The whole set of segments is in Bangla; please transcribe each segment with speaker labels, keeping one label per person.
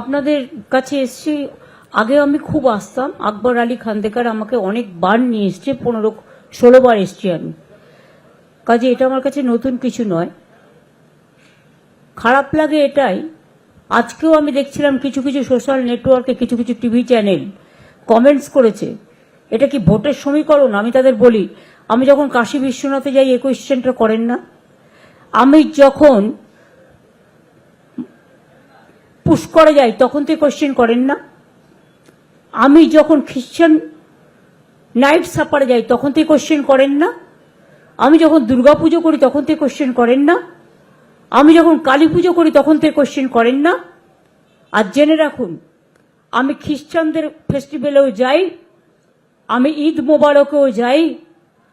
Speaker 1: আপনাদের কাছে এসছি। আগে আমি খুব আসতাম। আকবর আলী খান্দেকার আমাকে অনেকবার নিয়ে এসছে, পনেরো, ষোলো বার এসছি আমি। কাজে এটা আমার কাছে নতুন কিছু নয়। খারাপ লাগে এটাই। আজকেও আমি দেখছিলাম কিছু কিছু সোশ্যাল নেটওয়ার্কে কিছু কিছু টিভি চ্যানেল কমেন্টস করেছে। এটা কি ভোটের সমীকরণ? আমি তাদের বলি, আমি যখন কাশী বিশ্বনাথে যাই এই কোয়েশ্চেনটা করেন না। আমি যখন পুষ্করে যাই তখন তো কোয়েশ্চেন করেন না। আমি যখন খ্রিশ্চান নাইট সাপারে যাই, তখন তো কোয়েশ্চেন করেন না। আমি যখন দুর্গাপুজো করি, তখন তো কোয়েশ্চেন করেন না। আমি যখন কালী পুজো করি, তখন তো কোয়েশ্চেন করেন না। আর জেনে রাখুন, আমি খ্রিস্টানদের ফেস্টিভ্যালেও যাই, আমি ঈদ মোবারকেও যাই,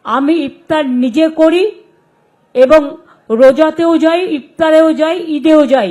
Speaker 1: আমি ইফতার নিজে করি এবং রোজাতেও যাই, ইফতারেও যাই, ঈদেও যাই।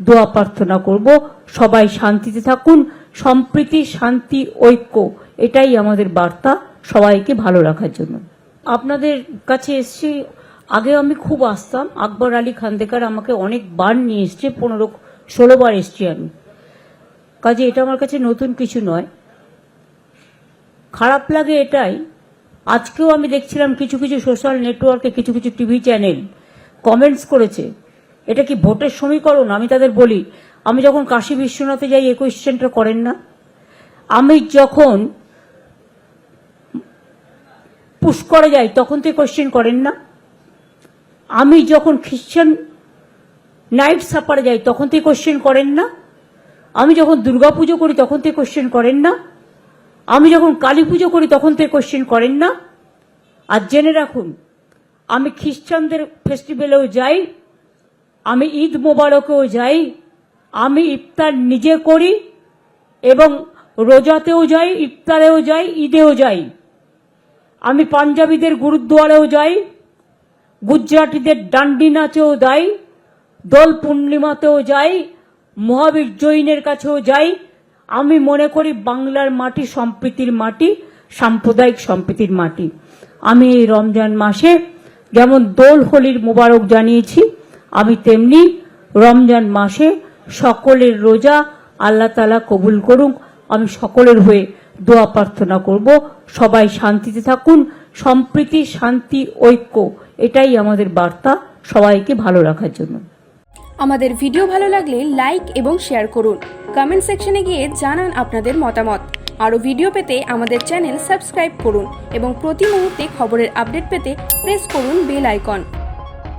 Speaker 1: দোয়া প্রার্থনা করব। সবাই শান্তিতে থাকুন। সম্প্রীতি, শান্তি, ঐক্য, এটাই আমাদের বার্তা সবাইকে ভালো রাখার জন্য। আপনাদের কাছে এসছি। আগে আমি খুব আসতাম। আকবর আলী খান্দেকার আমাকে অনেকবার নিয়ে এসছে। পনেরো, ষোলো বার এসছি আমি। কাজে এটা আমার কাছে নতুন কিছু নয়। খারাপ লাগে এটাই। আজকেও আমি দেখছিলাম কিছু কিছু সোশ্যাল নেটওয়ার্কে কিছু কিছু টিভি চ্যানেল কমেন্টস করেছে। এটা কি ভোটের সমীকরণ? আমি তাদের বলি, আমি যখন কাশী বিশ্বনাথে যাই এই কোয়েশ্চেনটা করেন না। আমি যখন পুষ্করে যাই, তখন তো কোয়েশ্চেন করেন না। আমি যখন খ্রিশ্চান নাইট সাপারে যাই, তখন তো কোয়েশ্চেন করেন না। আমি যখন দুর্গাপুজো করি, তখন তো কোয়েশ্চেন করেন না। আমি যখন কালী পুজো করি, তখন তো কোয়েশ্চেন করেন না। আর জেনে রাখুন, আমি খ্রিস্টানদের ফেস্টিভ্যালেও যাই আমি ঈদ মোবারকেও যাই, আমি ইফতার নিজে করি এবং রোজাতেও যাই, ইফতারেও যাই, ঈদেও যাই। আমি পাঞ্জাবিদের গুরুদ্বারেও যাই, গুজরাটিদের ডান্ডি নাচেও যাই, দোল পূর্ণিমাতেও যাই, মহাবীর জৈনের কাছেও যাই। আমি মনে করি বাংলার মাটি সম্প্রীতির মাটি, সাম্প্রদায়িক সম্প্রীতির মাটি। আমি এই রমজান মাসে যেমন দোল হোলির মোবারক জানিয়েছি আমি তেমনি রমজান মাসে সকলের রোজা আল্লাহ তালা কবুল করুক। আমি সকলের হয়ে দোয়া প্রার্থনা করব। সবাই শান্তিতে থাকুন। সম্প্রীতি, শান্তি, ঐক্য, এটাই আমাদের বার্তা সবাইকে ভালো রাখার জন্য।
Speaker 2: আমাদের ভিডিও ভালো লাগলে লাইক এবং শেয়ার করুন। কমেন্ট সেকশনে গিয়ে জানান আপনাদের মতামত। আরও ভিডিও পেতে আমাদের চ্যানেল সাবস্ক্রাইব করুন এবং প্রতি মুহূর্তে খবরের আপডেট পেতে প্রেস করুন বেল আইকন।